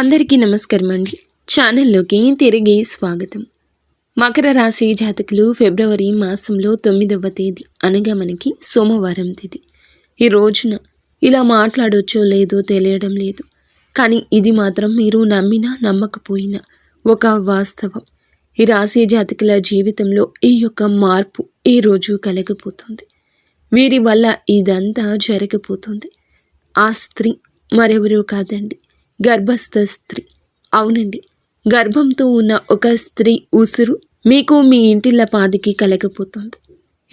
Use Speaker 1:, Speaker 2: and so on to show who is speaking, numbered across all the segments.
Speaker 1: అందరికీ నమస్కారం అండి. ఛానల్లోకి తిరిగి స్వాగతం. మకర రాశి జాతకులు ఫిబ్రవరి మాసంలో తొమ్మిదవ తేదీ అనగా మనకి సోమవారం తేదీ. ఈ రోజున ఇలా మాట్లాడొచ్చో లేదో తెలియడం లేదు. కానీ ఇది మాత్రం మీరు నమ్మినా నమ్మకపోయినా ఒక వాస్తవం. ఈ రాశి జాతకుల జీవితంలో ఈ యొక్క మార్పు ఈ రోజు కలగపోతుంది వీరి వల్ల ఇదంతా జరగపోతుంది ఆ స్త్రీ మరెవరూ కాదండి. గర్భస్థ స్త్రీ. అవునండి. గర్భంతో ఉన్న ఒక స్త్రీ ఉసురు మీకు మీ ఇంటిళ్ళ పాదికి కలగపోతుంది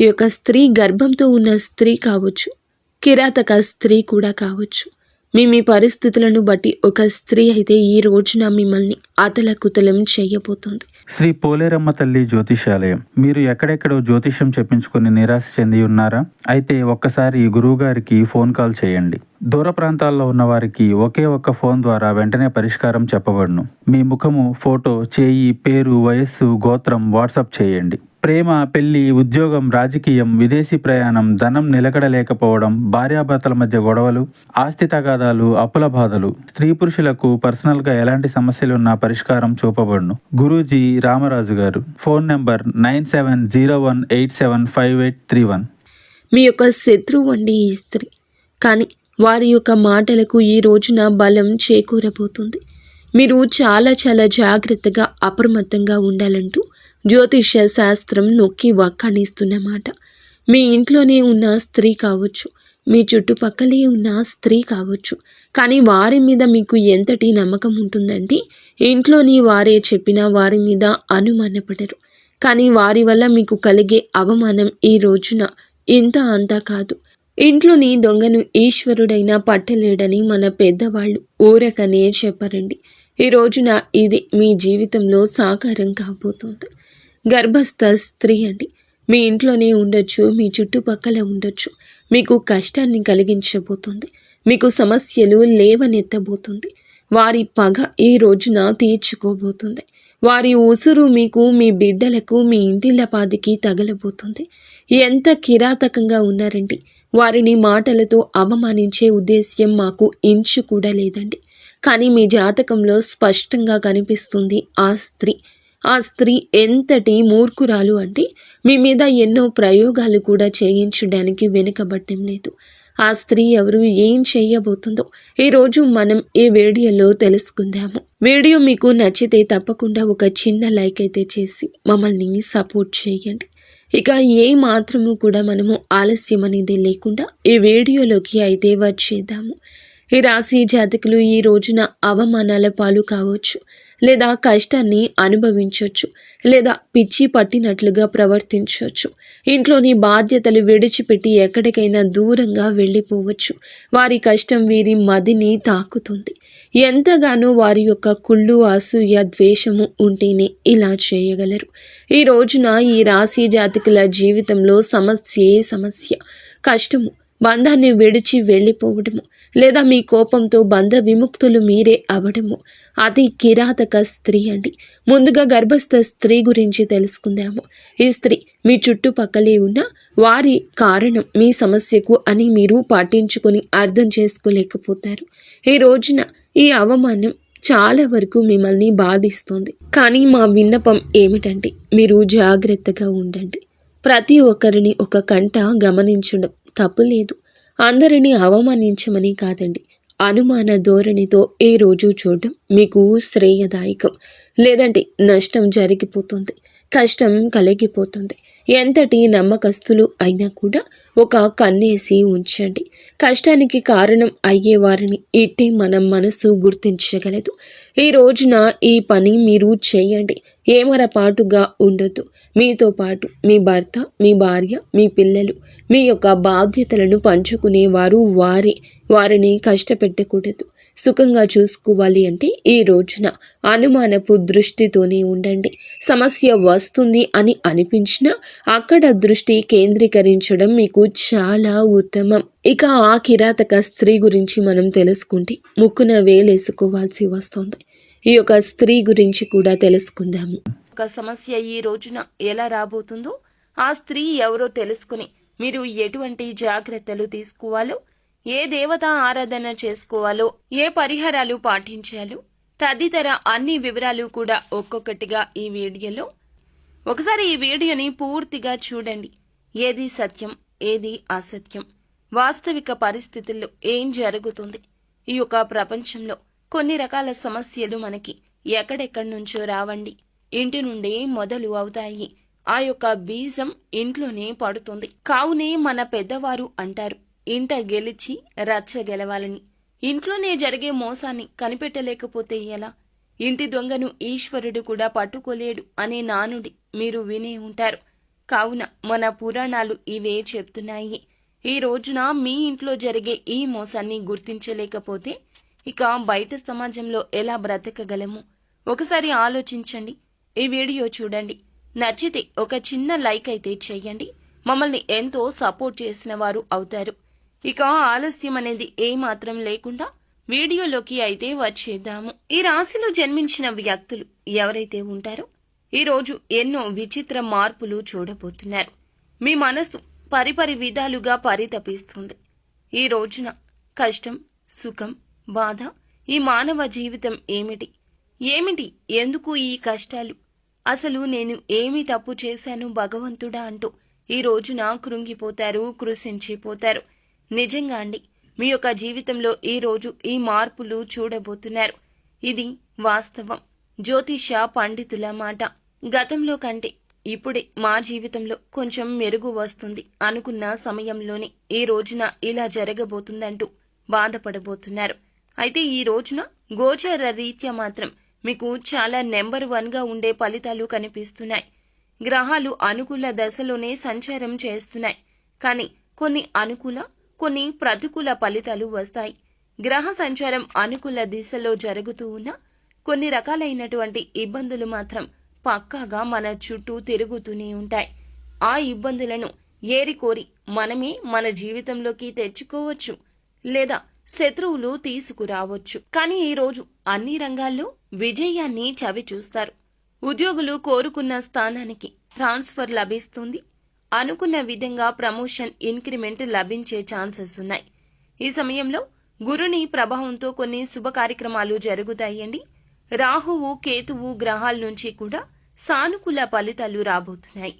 Speaker 1: ఈ యొక్క స్త్రీ గర్భంతో ఉన్న స్త్రీ కావచ్చు కిరాతక స్త్రీ కూడా కావచ్చు. మీ మీ పరిస్థితులను బట్టి ఒక స్త్రీ అయితే ఈ రోజున మిమ్మల్ని అతలకుతలం చేయబోతుంది.
Speaker 2: శ్రీ పోలేరమ్మ తల్లి జ్యోతిషాలయం. మీరు ఎక్కడెక్కడో జ్యోతిష్యం చెప్పించుకుని నిరాశ చెంది ఉన్నారా? అయితే ఒక్కసారి గురువు గారికి ఫోన్ కాల్ చేయండి. దూర ప్రాంతాల్లో ఉన్న వారికి ఒకే ఒక్క ఫోన్ ద్వారా వెంటనే పరిష్కారం చెప్పబడును. మీ ముఖము ఫోటో చేయి పేరు వయస్సు గోత్రం వాట్సాప్ చేయండి. ప్రేమ పెళ్ళి ఉద్యోగం రాజకీయం విదేశీ ప్రయాణం ధనం నిలకడలేకపోవడం భార్యాభర్తల మధ్య గొడవలు ఆస్తి తగాదాలు అప్పుల బాధలు. స్త్రీ పురుషులకు పర్సనల్గా ఎలాంటి సమస్యలున్నా పరిష్కారం చూపబడును. గురూజీ రామరాజు గారు. Phone number nine seven zero one eight seven five eight three one.
Speaker 1: మీ యొక్క శత్రువు అండి ఈ స్త్రీ. కానీ వారి యొక్క మాటలకు ఈ రోజున బలం చేకూరబోతుంది. మీరు చాలా చాలా జాగ్రత్తగా అప్రమత్తంగా ఉండాలంటూ జ్యోతిష్య శాస్త్రం నొక్కి వక్కణిస్తున్నమాట మీ ఇంట్లోనే ఉన్న స్త్రీ కావచ్చు మీ చుట్టుపక్కలే ఉన్న స్త్రీ కావచ్చు కానీ వారి మీద మీకు ఎంతటి నమ్మకం ఉంటుందంటే ఇంట్లోని వారే చెప్పినా వారి మీద అనుమానపడరు. కానీ వారి వల్ల మీకు కలిగే అవమానం ఈ రోజున ఇంత అంతా కాదు. ఇంట్లోని దొంగను ఈశ్వరుడైన పట్టలేడని మన పెద్దవాళ్ళు ఊరకనే చెప్పరండి. ఈ రోజున ఇది మీ జీవితంలో సాకారం కాబోతుంది. గర్భస్థ స్త్రీ అండి. మీ ఇంట్లోనే ఉండొచ్చు మీ చుట్టుపక్కల ఉండొచ్చు. మీకు కష్టాన్ని కలిగించబోతుంది. మీకు సమస్యలు లేవనెత్తబోతుంది. వారి పగ ఈ రోజున తీర్చుకోబోతుంది. వారి ఉసురు మీకు మీ బిడ్డలకు మీ ఇంటిల్లపాదికి తగలబోతుంది. ఎంత కిరాతకంగా ఉన్నారండి. వారిని మాటలతో అవమానించే ఉద్దేశ్యం మాకు ఇంచు కూడా లేదండి. కానీ మీ జాతకంలో స్పష్టంగా కనిపిస్తుంది ఆ స్త్రీ. ఆ స్త్రీ ఎంతటి మూర్ఖురాలు అంటే మీ మీద ఎన్నో ప్రయోగాలు కూడా చేయించడానికి వెనుకబట్టం లేదు. ఆ స్త్రీ ఎవరు ఏం చేయబోతుందో ఈరోజు మనం ఈ వీడియోలో తెలుసుకుందాము. వీడియో మీకు నచ్చితే తప్పకుండా ఒక చిన్న లైక్ అయితే చేసి మమ్మల్ని సపోర్ట్ చేయండి. ఇక ఏ మాత్రము కూడా మనము ఆలస్యం అనేది లేకుండా ఈ వీడియోలోకి అయితే వచ్చేద్దాము. ఈ రాశి జాతకులు ఈ రోజున అవమానాల పాలు కావచ్చు. లేదా కష్టాన్ని అనుభవించవచ్చు లేదా పిచ్చి పట్టినట్లుగా ప్రవర్తించవచ్చు ఇంట్లోని బాధ్యతలు విడిచిపెట్టి ఎక్కడికైనా దూరంగా వెళ్ళిపోవచ్చు. వారి కష్టం వీరి మదిని తాకుతుంది. ఎంతగానో వారి యొక్క కుళ్ళు అసూయ ద్వేషము ఉంటేనే ఇలా చేయగలరు. ఈ రోజున ఈ రాశి జాతకుల జీవితంలో సమస్యే సమస్య. కష్టము బంధాన్ని విడిచి వెళ్ళిపోవడము లేదా మీ కోపంతో బంధ విముక్తులు మీరే అవడము. అతి కిరాతక స్త్రీ అండి. ముందుగా గర్భస్థ స్త్రీ గురించి తెలుసుకుందాము. ఈ స్త్రీ మీ చుట్టుపక్కలే ఉన్న వారి కారణం మీ సమస్యకు అని మీరు పాటించుకొని అర్థం చేసుకోలేకపోతారు. ఈ రోజున ఈ అవమానం చాలా వరకు మిమ్మల్ని బాధిస్తుంది. కానీ మా విన్నపం ఏమిటంటే మీరు జాగ్రత్తగా ఉండండి. ప్రతి ఒక్కరిని ఒక కంట గమనించడం తప్పు లేదు. అందరినీ అవమానించమని కాదండి. అనుమాన ధోరణితో ఏ రోజు చూడడం మీకు శ్రేయదాయకం. లేదంటే నష్టం జరిగిపోతుంది. కష్టం కలిగిపోతుంది. ఎంతటి నమ్మకస్తులు అయినా కూడా ఒక కన్నేసి ఉంచండి. కష్టానికి కారణం అయ్యే వారిని ఇట్టే మనం మనసు గుర్తించగలదు. ఈ రోజున ఈ పని మీరు చేయండి. ఏమరపాటుగా ఉండొద్దు. మీతో పాటు మీ భర్త మీ భార్య మీ పిల్లలు మీ యొక్క బాధ్యతలను పంచుకునేవారు వారే. వారిని కష్టపెట్టకూడదు. సుఖంగా చూసుకోవాలి అంటే ఈ రోజున అనుమానపు దృష్టితోనే ఉండండి. సమస్య వస్తుంది అని అనిపించినా అక్కడ దృష్టి కేంద్రీకరించడం మీకు చాలా ఉత్తమం. ఇక ఆ కిరాతక స్త్రీ గురించి మనం తెలుసుకుంటే ముక్కున వేలేసుకోవాల్సి వస్తుంది. ఈ యొక్క స్త్రీ గురించి కూడా తెలుసుకుందాము. ఒక సమస్య ఈ రోజున ఎలా రాబోతుందో ఆ స్త్రీ ఎవరో తెలుసుకుని మీరు ఎటువంటి జాగ్రత్తలు తీసుకోవాలో ఏ దేవత ఆరాధన చేసుకోవాలో ఏ పరిహారాలు పాటించాలో తదితర అన్ని వివరాలు కూడా ఒక్కొక్కటిగా ఈ వీడియోలో. ఒకసారి ఈ వీడియోని పూర్తిగా చూడండి. ఏది సత్యం ఏది అసత్యం? వాస్తవిక పరిస్థితుల్లో ఏం జరుగుతుంది? ఈ యొక్క ప్రపంచంలో కొన్ని రకాల సమస్యలు మనకి. ఎక్కడెక్కడి నుంచో రావండి. ఇంటి నుండే మొదలు అవుతాయి. ఆ యొక్క బీజం ఇంట్లోనే పడుతుంది. కావునే మన పెద్దవారు అంటారు ఇంట గెలిచి రచ్చ గెలవాలని. ఇంట్లోనే జరిగే మోసాన్ని కనిపెట్టలేకపోతే ఎలా? ఇంటి దొంగను ఈశ్వరుడు కూడా పట్టుకోలేడు అనే నానుడి మీరు వినే ఉంటారు. కావున మన పురాణాలు ఇవే చెప్తున్నాయి. ఈ రోజున మీ ఇంట్లో జరిగే ఈ మోసాన్ని గుర్తించలేకపోతే ఇక బయట సమాజంలో ఎలా బ్రతకగలము? ఒకసారి ఆలోచించండి. ఈ వీడియో చూడండి. నచ్చితే ఒక చిన్న లైక్ అయితే చేయండి. మమ్మల్ని ఎంతో సపోర్ట్ చేసిన వారు అవుతారు. ఇక ఆలస్యం అనేది ఏమాత్రం లేకుండా వీడియోలోకి అయితే వచ్చేద్దాము. ఈ రాశిలో జన్మించిన వ్యక్తులు ఎవరైతే ఉంటారో ఈరోజు ఎన్నో విచిత్ర మార్పులు చూడబోతున్నారు. మీ మనసు పరిపరి విధాలుగా పరితపిస్తుంది. ఈ రోజున కష్టం సుఖం బాధ ఈ మానవ జీవితం ఏమిటి? ఏమిటి? ఎందుకు ఈ కష్టాలు? అసలు నేను ఏమి తప్పు చేశాను భగవంతుడా అంటూ ఈ రోజున కృంగిపోతారు కృషించిపోతారు నిజంగా అండి మీ యొక్క జీవితంలో ఈ రోజు ఈ మార్పులు చూడబోతున్నారు. ఇది వాస్తవం. జ్యోతిష పండితుల మాట. గతంలో కంటే ఇప్పుడే మా జీవితంలో కొంచెం మెరుగు వస్తుంది అనుకున్న సమయంలోనే ఈ రోజున ఇలా జరగబోతుందంటూ బాధపడబోతున్నారు. అయితే ఈ రోజున గోచర రీత్యా మాత్రం మీకు చాలా నెంబర్ వన్గా ఉండే ఫలితాలు కనిపిస్తున్నాయి. గ్రహాలు అనుకూల దశలోనే సంచారం చేస్తున్నాయి. కానీ కొన్ని అనుకూల కొన్ని ప్రతికూల ఫలితాలు వస్తాయి. గ్రహ సంచారం అనుకూల దిశలో జరుగుతూ ఉన్న కొన్ని రకాలైనటువంటి ఇబ్బందులు మాత్రం పక్కాగా మన చుట్టూ తిరుగుతూనే ఉంటాయి. ఆ ఇబ్బందులను ఏరికోరి మనమే మన జీవితంలోకి తెచ్చుకోవచ్చు. లేదా శత్రువులు తీసుకురావచ్చు. కానీ ఈరోజు అన్ని రంగాల్లో విజయాన్ని చవి చూస్తారు. ఉద్యోగులు కోరుకున్న స్థానానికి ట్రాన్స్ఫర్ లభిస్తుంది. అనుకున్న విధంగా ప్రమోషన్ ఇంక్రిమెంట్ లభించే ఛాన్సెస్ ఉన్నాయి. ఈ సమయంలో గురుని ప్రభావంతో కొన్ని శుభ కార్యక్రమాలు జరుగుతాయండి. రాహువు కేతువు గ్రహాల నుంచి కూడా సానుకూల ఫలితాలు రాబోతున్నాయి.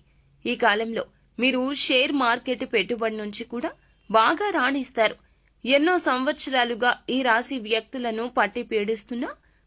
Speaker 1: ఈ కాలంలో మీరు షేర్ మార్కెట్ పెట్టుబడి నుంచి కూడా బాగా రాణిస్తారు. ఎన్నో సంవత్సరాలుగా ఈ రాశి వ్యక్తులను పట్టి పీడిస్తున్న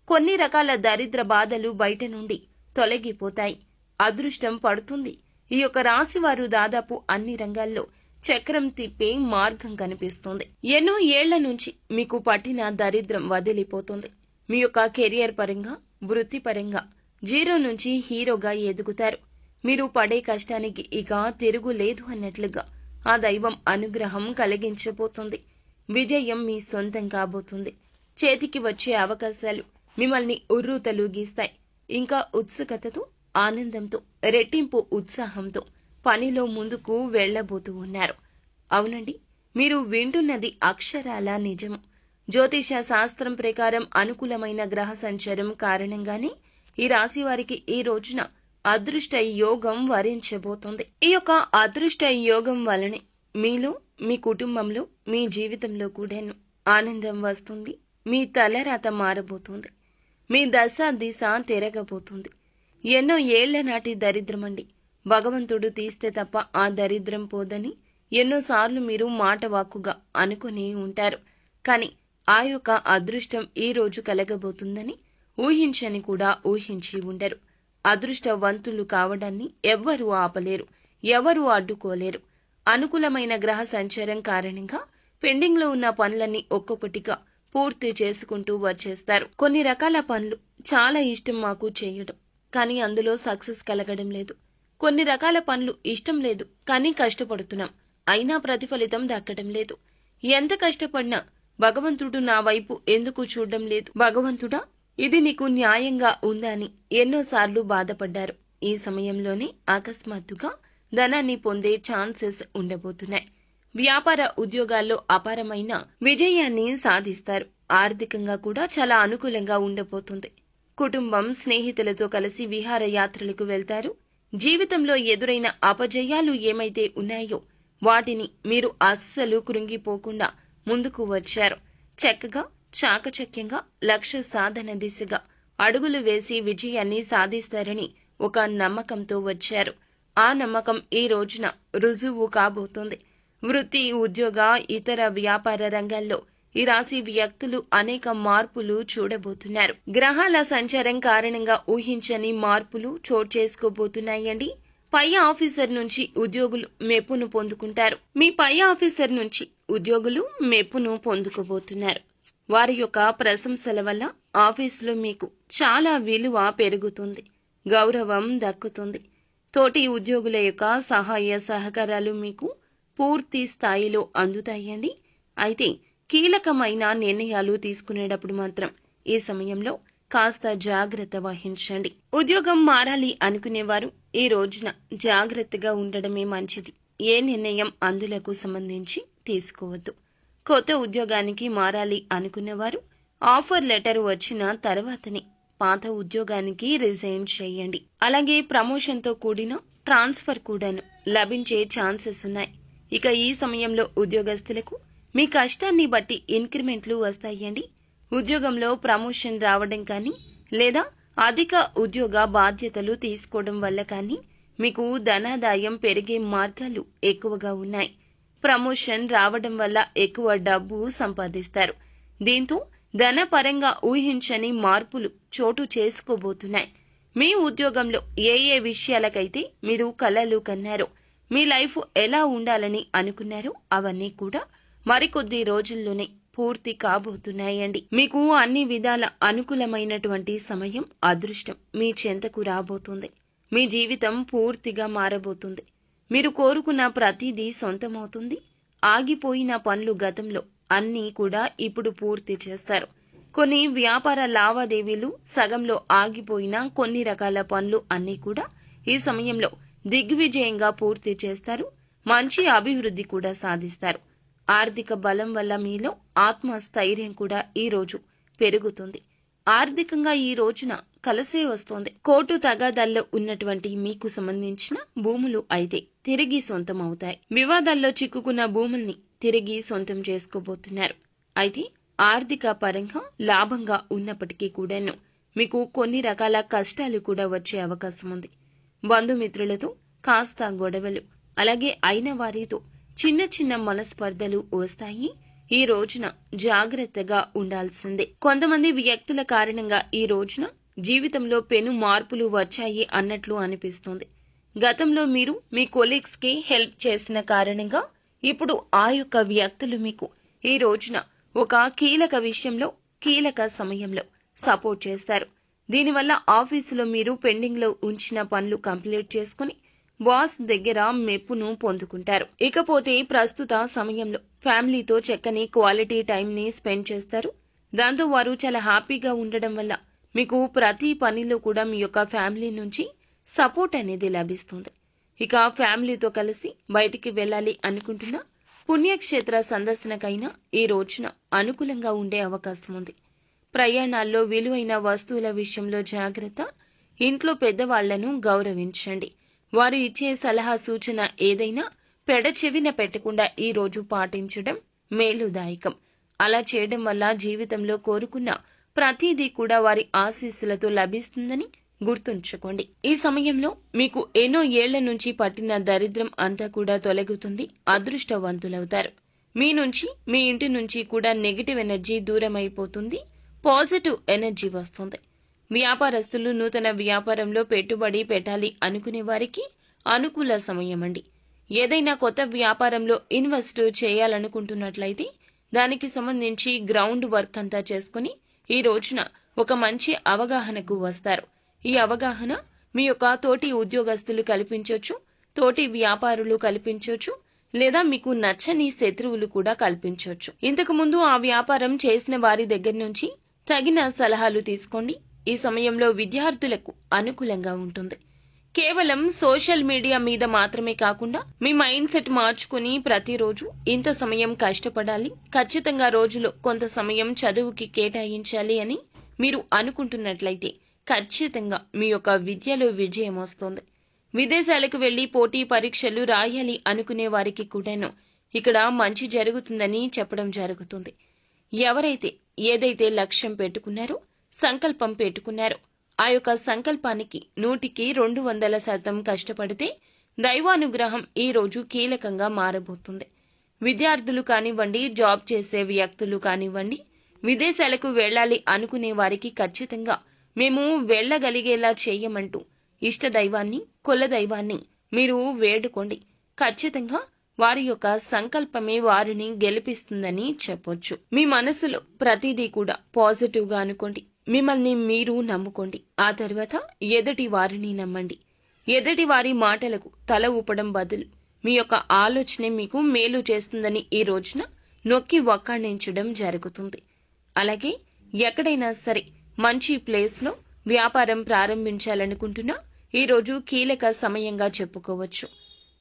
Speaker 1: కొన్ని రకాల దరిద్ర బాధలు బయట నుండి తొలగిపోతాయి. అదృష్టం పడుతుంది. ఈ యొక్క రాశి వారు దాదాపు అన్ని రంగాల్లో చక్రం తిప్పే మార్గం కనిపిస్తుంది. ఎన్నో ఏళ్ళ నుంచి మీకు పట్టిన దరిద్రం వదిలిపోతుంది. మీ యొక్క కెరియర్ పరంగా వృత్తిపరంగా జీరో నుంచి హీరోగా ఎదుగుతారు. మీరు పడే కష్టానికి ఇక తిరుగు లేదు అన్నట్లుగా ఆ దైవం అనుగ్రహం కలిగించబోతుంది. విజయం మీ సొంతం కాబోతుంది. చేతికి వచ్చే అవకాశాలు మిమ్మల్ని ఉర్రు గీస్తాయి ఇంకా ఉత్సుకతతో ఆనందంతో రెట్టింపు ఉత్సాహంతో పనిలో ముందుకు వెళ్ళబోతూ ఉన్నారు. అవునండి మీరు వింటున్నది అక్షరాల నిజము. జ్యోతిష శాస్త్రం ప్రకారం అనుకూలమైన గ్రహ సంచారం కారణంగానే ఈ రాశి వారికి ఈ రోజున అదృష్ట యోగం వరించబోతుంది. ఈ యొక్క అదృష్ట యోగం వలనే మీలో మీ కుటుంబంలో మీ జీవితంలో కూడాను ఆనందం వస్తుంది. మీ తలరాత మారబోతుంది. మీ దశ దిశ తిరగబోతుంది. ఎన్నో ఏళ్ళ నాటి దరిద్రమండి భగవంతుడు తీస్తే తప్ప ఆ దరిద్రం పోదని ఎన్నోసార్లు మీరు మాట వాక్కుగా అనుకుని ఉంటారు. కానీ ఆ యొక్క అదృష్టం ఈ రోజు కలగబోతుందని ఊహించని కూడా ఊహించి ఉండరు. అదృష్టవంతులు కావడాన్ని ఎవ్వరూ ఆపలేరు. ఎవరూ అడ్డుకోలేరు. అనుకూలమైన గ్రహ సంచారం కారణంగా పెండింగ్లో ఉన్న పనులన్నీ ఒక్కొక్కటిగా పూర్తి చేసుకుంటూ వచ్చేస్తారు. కొన్ని రకాల పనులు చాలా ఇష్టం మాకు చేయడం కానీ అందులో సక్సెస్ కలగడం లేదు. కొన్ని రకాల పనులు ఇష్టం లేదు కానీ కష్టపడుతున్నాం. అయినా ప్రతిఫలితం దక్కడం లేదు. ఎంత కష్టపడినా భగవంతుడు నా వైపు ఎందుకు చూడడం లేదు? భగవంతుడా ఇది నీకు న్యాయంగా ఉందా అని ఎన్నోసార్లు బాధపడ్డారు. ఈ సమయంలోనే అకస్మాత్తుగా ధనాన్ని పొందే ఛాన్సెస్ ఉండబోతున్నాయి. వ్యాపార ఉద్యోగాల్లో అపారమైన విజయాన్ని సాధిస్తారు. ఆర్థికంగా కూడా చాలా అనుకూలంగా ఉండబోతుంది. కుటుంబం స్నేహితులతో కలిసి విహారయాత్రలకు వెళ్తారు. జీవితంలో ఎదురైన అపజయాలు ఏమైతే ఉన్నాయో వాటిని మీరు అస్సలు కృంగిపోకుండా ముందుకు వచ్చారు. చక్కగా చాకచక్యంగా లక్ష్య సాధన దిశగా అడుగులు వేసి విజయాన్ని సాధిస్తారని ఒక నమ్మకంతో వచ్చారు. ఆ నమ్మకం ఈ రోజున రుజువు కాబోతుంది. వృత్తి ఉద్యోగ ఇతర వ్యాపార రంగాల్లో ఈ రాశి వ్యక్తులు అనేక మార్పులు చూడబోతున్నారు. గ్రహాల సంచారం కారణంగా ఊహించని మార్పులు చోటు చేసుకోబోతున్నాయండి. పై ఆఫీసర్ నుంచి ఉద్యోగులు మెప్పును పొందుకుంటారు. మీ పై ఆఫీసర్ నుంచి ఉద్యోగులు మెప్పును పొందుకోబోతున్నారు. వారి యొక్క ప్రశంసల వల్ల ఆఫీసులో మీకు చాలా విలువ పెరుగుతుంది. గౌరవం దక్కుతుంది. తోటి ఉద్యోగుల యొక్క సహాయ సహకారాలు మీకు పూర్తి స్థాయిలో అందుతాయండి. అయితే కీలకమైన నిర్ణయాలు తీసుకునేటప్పుడు మాత్రం ఈ సమయంలో కాస్త జాగ్రత్త వహించండి. ఉద్యోగం మారాలి అనుకునేవారు ఈ రోజున జాగ్రత్తగా ఉండడమే మంచిది. ఏ నిర్ణయం అందులకు సంబంధించి తీసుకోవద్దు. కొత్త ఉద్యోగానికి మారాలి అనుకునేవారు ఆఫర్ లెటర్ వచ్చిన తర్వాతనే పాత ఉద్యోగానికి రిజైన్ చేయండి. అలాగే ప్రమోషన్తో కూడిన ట్రాన్స్ఫర్ కూడాను లభించే ఛాన్సెస్ ఉన్నాయి. ఇక ఈ సమయంలో ఉద్యోగస్తులకు మీ కష్టాన్ని బట్టి ఇంక్రిమెంట్లు వస్తాయండి. ఉద్యోగంలో ప్రమోషన్ రావడం కానీ లేదా అధిక ఉద్యోగ బాధ్యతలు తీసుకోవడం వల్ల కానీ మీకు ధనాదాయం పెరిగే మార్గాలు ఎక్కువగా ఉన్నాయి. ప్రమోషన్ రావడం వల్ల ఎక్కువ డబ్బు సంపాదిస్తారు. దీంతో ధనపరంగా ఊహించని మార్పులు చోటు చేసుకోబోతున్నాయి. మీ ఉద్యోగంలో ఏ ఏ విషయాలకైతే మీరు కలలు కన్నారో మీ లైఫ్ ఎలా ఉండాలని అనుకున్నారో అవన్నీ కూడా మరికొద్ది రోజుల్లోనే పూర్తి కాబోతున్నాయండి. మీకు అన్ని విధాల అనుకూలమైనటువంటి సమయం అదృష్టం మీ చెంతకు రాబోతుంది. మీ జీవితం పూర్తిగా మారబోతుంది. మీరు కోరుకున్న ప్రతిదీ సొంతమవుతుంది. ఆగిపోయిన పనులు గతంలో అన్నీ కూడా ఇప్పుడు పూర్తి చేస్తారు. కొన్ని వ్యాపార లావాదేవీలు సగంలో ఆగిపోయిన కొన్ని రకాల పనులు అన్నీ కూడా ఈ సమయంలో దిగ్విజయంగా పూర్తి చేస్తారు. మంచి అభివృద్ధి కూడా సాధిస్తారు. ఆర్థిక బలం వల్ల మీలో ఆత్మస్థైర్యం కూడా ఈ రోజు పెరుగుతుంది. ఆర్థికంగా ఈ రోజున కలిసే వస్తోంది. కోర్టు తగాదాల్లో ఉన్నటువంటి మీకు సంబంధించిన భూములు అయితే తిరిగి సొంతం అవుతాయి వివాదాల్లో చిక్కుకున్న భూముల్ని తిరిగి సొంతం చేసుకోబోతున్నారు. అయితే ఆర్థిక పరంగా లాభంగా ఉన్నప్పటికీ కూడాను మీకు కొన్ని రకాల కష్టాలు కూడా వచ్చే అవకాశం ఉంది. బంధుమిత్రులతో కాస్త గొడవలు అలాగే అయిన వారితో చిన్న చిన్న మనస్పర్ధలు వస్తాయి. ఈ రోజున జాగ్రత్తగా ఉండాల్సిందే. కొంతమంది వ్యక్తుల కారణంగా ఈ రోజున జీవితంలో పెను మార్పులు వచ్చాయి అన్నట్లు అనిపిస్తుంది. గతంలో మీరు మీ కొలీగ్స్కి హెల్ప్ చేసిన కారణంగా ఇప్పుడు ఆ యొక్క వ్యక్తులు మీకు ఈ రోజున ఒక కీలక విషయంలో కీలక సమయంలో సపోర్ట్ చేస్తారు. దీనివల్ల ఆఫీసులో మీరు పెండింగ్లో ఉంచిన పనులు కంప్లీట్ చేసుకుని బాస్ దగ్గర మెప్పును పొందుకుంటారు. ఇకపోతే ప్రస్తుత సమయంలో ఫ్యామిలీతో చక్కని క్వాలిటీ టైంని స్పెండ్ చేస్తారు. దాంతో వారు చాలా హ్యాపీగా ఉండడం వల్ల మీకు ప్రతి పనిలో కూడా మీ యొక్క ఫ్యామిలీ నుంచి సపోర్ట్ అనేది లభిస్తుంది. ఇక ఫ్యామిలీతో కలిసి బయటికి వెళ్ళాలి అనుకుంటున్నా పుణ్యక్షేత్ర సందర్శనకైనా ఈ రోజున అనుకూలంగా ఉండే అవకాశం ఉంది. ప్రయాణాల్లో విలువైన వస్తువుల విషయంలో జాగ్రత్త ఇంట్లో పెద్దవాళ్ళను గౌరవించండి. వారు ఇచ్చే సలహా సూచన ఏదైనా పెడచెవిన పెట్టకుండా ఈ రోజు పాటించడం మేలుదాయకం. అలా చేయడం వల్ల జీవితంలో కోరుకున్న ప్రతిదీ కూడా వారి ఆశీస్సులతో లభిస్తుందని గుర్తుంచుకోండి. ఈ సమయంలో మీకు ఎన్నో ఏళ్ళ నుంచి పట్టిన దరిద్రం అంతా కూడా తొలగుతుంది అదృష్టవంతులవుతారు. మీ నుంచి మీ ఇంటి నుంచి కూడా నెగిటివ్ ఎనర్జీ దూరం అయిపోతుంది పాజిటివ్ ఎనర్జీ వస్తుంది. వ్యాపారస్తులు నూతన వ్యాపారంలో పెట్టుబడి పెట్టాలి అనుకునే వారికి అనుకూల సమయం అండి. ఏదైనా కొత్త వ్యాపారంలో ఇన్వెస్ట్ చేయాలనుకుంటున్నట్లయితే దానికి సంబంధించి గ్రౌండ్ వర్క్ అంతా చేసుకుని ఈ రోజున ఒక మంచి అవగాహనకు వస్తారు. ఈ అవగాహన మీ యొక్క తోటి ఉద్యోగస్తులు కల్పించవచ్చు తోటి వ్యాపారులు కల్పించవచ్చు లేదా మీకు నచ్చని శత్రువులు కూడా కల్పించవచ్చు ఇంతకు ముందు ఆ వ్యాపారం చేసిన వారి దగ్గర నుంచి తగిన సలహాలు తీసుకోండి. ఈ సమయంలో విద్యార్థులకు అనుకూలంగా ఉంటుంది. కేవలం సోషల్ మీడియా మీద మాత్రమే కాకుండా మీ మైండ్ సెట్ మార్చుకుని ప్రతిరోజు ఇంత సమయం కష్టపడాలి ఖచ్చితంగా రోజులో కొంత సమయం చదువుకి కేటాయించాలి అని మీరు అనుకుంటున్నట్లయితే ఖచ్చితంగా మీ యొక్క విద్యలో విజయం వస్తుంది. విదేశాలకు వెళ్ళి పోటీ పరీక్షలు రాయాలి అనుకునే వారికి కూడాను ఇక్కడ మంచి జరుగుతుందని చెప్పడం జరుగుతుంది. ఎవరైతే ఏదైతే లక్ష్యం పెట్టుకున్నారో సంకల్పం పెట్టుకున్నారో ఆ యొక్క సంకల్పానికి నూటికి రెండు వందల శాతం కష్టపడితే దైవానుగ్రహం ఈ రోజు కీలకంగా మారబోతుంది. విద్యార్థులు కానివ్వండి జాబ్ చేసే వ్యక్తులు కానివ్వండి విదేశాలకు వెళ్ళాలి అనుకునే వారికి ఖచ్చితంగా మేము వెళ్ళగలిగేలా చేయమంటూ ఇష్ట దైవాన్ని కుల దైవాన్ని మీరు వేడుకోండి. ఖచ్చితంగా వారి యొక్క సంకల్పమే వారిని గెలిపిస్తుందని చెప్పొచ్చు. మీ మనసులో ప్రతిదీ కూడా పాజిటివ్గా అనుకోండి. మిమ్మల్ని మీరు నమ్ముకోండి. ఆ తర్వాత ఎదుటి వారిని నమ్మండి. ఎదుటి వారి మాటలకు తల ఊపడం బదులు మీ యొక్క ఆలోచనే మీకు మేలు చేస్తుందని ఈ రోజున నొక్కి వక్కాణించడం జరుగుతుంది. అలాగే ఎక్కడైనా సరే మంచి ప్లేస్లో వ్యాపారం ప్రారంభించాలనుకుంటున్నా ఈరోజు కీలక సమయంగా చెప్పుకోవచ్చు.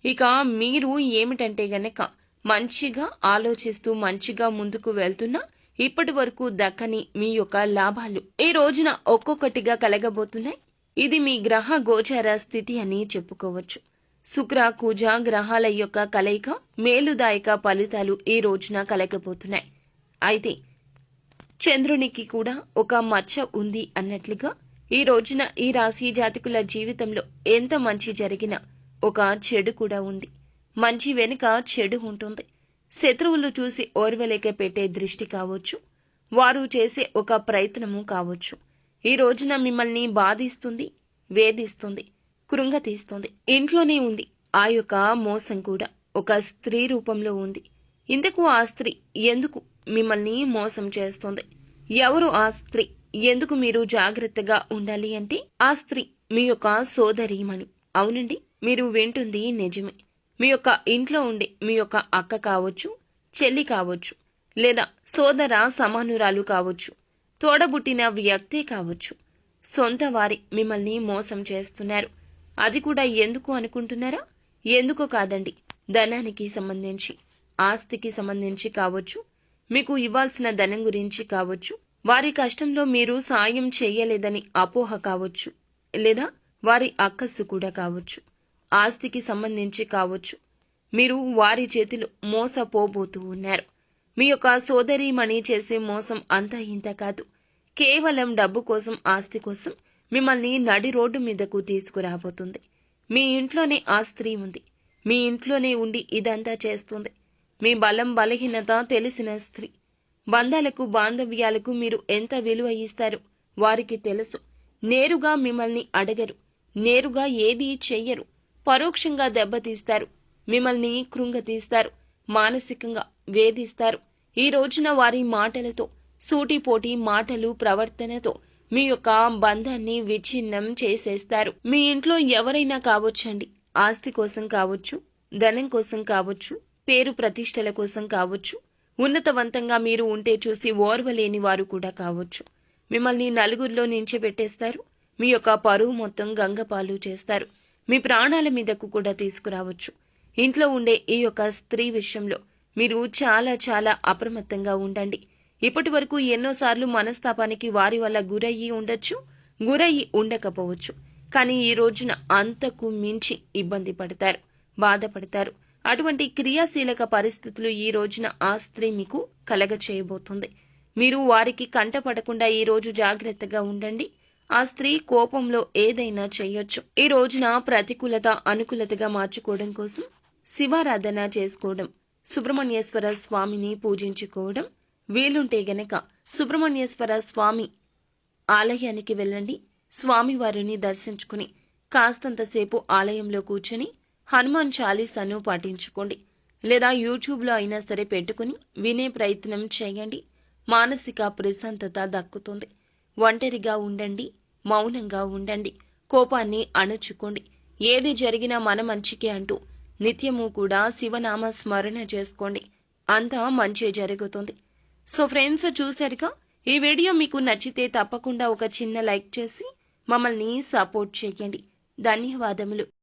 Speaker 1: ఇక మీరు ఏమిటంటే గనక మంచిగా ఆలోచిస్తూ మంచిగా ముందుకు వెళ్తున్నా ఇప్పటి వరకు దక్కని మీ యొక్క లాభాలు ఈ రోజున ఒక్కొక్కటిగా కలగబోతున్నాయి. ఇది మీ గ్రహ గోచార స్థితి అని చెప్పుకోవచ్చు. శుక్ర కూజ గ్రహాల యొక్క కలయిక మేలుదాయక ఫలితాలు ఈ రోజున కలగబోతున్నాయి. అయితే చంద్రునికి కూడా ఒక మచ్చ ఉంది అన్నట్లుగా ఈ రోజున ఈ రాశి జాతకుల జీవితంలో ఎంత మంచి జరిగినా ఒక చెడు కూడా ఉంది. మంచి వెనుక చెడు ఉంటుంది. శత్రువులు చూసి ఓర్వలేక పెట్టే దృష్టి కావచ్చు. వారు చేసే ఒక ప్రయత్నము కావచ్చు. ఈ రోజున మిమ్మల్ని బాధిస్తుంది వేధిస్తుంది కృంగతీస్తుంది. ఇంట్లోనే ఉంది. ఆ యొక్క మోసం కూడా ఒక స్త్రీ రూపంలో ఉంది. ఇంతకు ఆ స్త్రీ ఎందుకు మిమ్మల్ని మోసం చేస్తుంది. ఎవరు ఆ స్త్రీ? ఎందుకు మీరు జాగ్రత్తగా ఉండాలి అంటే ఆ స్త్రీ మీ యొక్క సోదరీమణి. అవునండి మీరు వింటుంది నిజమే. మీ యొక్క ఇంట్లో ఉండే మీ యొక్క అక్క కావచ్చు చెల్లి కావచ్చు లేదా సోదర సమానురాలు కావచ్చు తోడబుట్టిన వ్యక్తి కావచ్చు సొంత వారి మిమ్మల్ని మోసం చేస్తున్నారు. అది కూడా ఎందుకు అనుకుంటున్నారా? ఎందుకు కాదండి ధనానికి సంబంధించి ఆస్తికి సంబంధించి కావచ్చు మీకు ఇవ్వాల్సిన ధనం గురించి కావచ్చు. వారి కష్టంలో మీరు సాయం చేయలేదని అపోహ కావచ్చు. లేదా వారి అక్కస్సు కూడా కావచ్చు. ఆస్తికి సంబంధించి కావచ్చు. మీరు వారి చేతిలో మోసపోబోతూ ఉన్నారు. మీ యొక్క సోదరీమణి చేసే మోసం అంత ఇంత కాదు. కేవలం డబ్బు కోసం ఆస్తి కోసం మిమ్మల్ని నడి రోడ్డు మీదకు తీసుకురాబోతుంది. మీ ఇంట్లోనే ఆ స్త్రీ ఉంది. మీ ఇంట్లోనే ఉండి ఇదంతా చేస్తుంది. మీ బలం బలహీనత తెలిసిన స్త్రీ. బంధాలకు బాంధవ్యాలకు మీరు ఎంత విలువ ఇస్తారో? వారికి తెలుసు. నేరుగా మిమ్మల్ని అడగరు. నేరుగా ఏదీ చెయ్యరు. పరోక్షంగా దెబ్బతీస్తారు. మిమ్మల్ని కృంగతీస్తారు. మానసికంగా వేధిస్తారు. ఈ రోజున వారి మాటలతో సూటిపోటి మాటలు ప్రవర్తనతో మీ యొక్క బంధాన్ని విచ్ఛిన్నం చేసేస్తారు. మీ ఇంట్లో ఎవరైనా కావచ్చండి? ఆస్తి కోసం కావచ్చు ధనం కోసం కావచ్చు పేరు ప్రతిష్టల కోసం కావచ్చు. ఉన్నతవంతంగా మీరు ఉంటే చూసి ఓర్వలేని వారు కూడా కావచ్చు. మిమ్మల్ని నలుగురిలో నించిపెట్టేస్తారు మీ యొక్క పరువు మొత్తం గంగపాలు చేస్తారు. మీ ప్రాణాల మీదకు కూడా తీసుకురావచ్చు. ఇంట్లో ఉండే ఈ యొక్క స్త్రీ విషయంలో మీరు చాలా చాలా అప్రమత్తంగా ఉండండి. ఇప్పటి వరకు ఎన్నోసార్లు మనస్తాపానికి వారి వల్ల గురయ్యి ఉండొచ్చు గురయ్యి ఉండకపోవచ్చు. కానీ ఈ రోజున అంతకు మించి ఇబ్బంది పడతారు బాధపడతారు. అటువంటి క్రియాశీలక పరిస్థితులు ఈ రోజున ఆ స్త్రీ మీకు కలగ చేయబోతుంది మీరు వారికి కంటపడకుండా ఈ రోజు జాగ్రత్తగా ఉండండి. ఆ స్త్రీ కోపంలో ఏదైనా చేయొచ్చు. ఈ రోజున ప్రతికూలత అనుకూలతగా మార్చుకోవడం కోసం శివారాధన చేసుకోవడం సుబ్రహ్మణ్యేశ్వర స్వామిని పూజించుకోవడం వీలుంటే గనక సుబ్రహ్మణ్యేశ్వర స్వామి ఆలయానికి వెళ్ళండి. స్వామివారిని దర్శించుకుని కాస్తంతసేపు ఆలయంలో కూర్చొని హనుమాన్ చాలీసాను పాటించుకోండి. లేదా యూట్యూబ్లో అయినా సరే పెట్టుకుని వినే ప్రయత్నం చేయండి. మానసిక ప్రశాంతత దక్కుతుంది. ఒంటరిగా ఉండండి. మౌనంగా ఉండండి. కోపాన్ని అణుచుకోండి. ఏది జరిగినా మన మంచికే అంటూ నిత్యము కూడా శివనామ స్మరణ చేసుకోండి. అంతా మంచి జరుగుతుంది. సో ఫ్రెండ్స్ చూశారుగా? ఈ వీడియో మీకు నచ్చితే తప్పకుండా ఒక చిన్న లైక్ చేసి మమ్మల్ని సపోర్ట్ చేయండి. ధన్యవాదములు.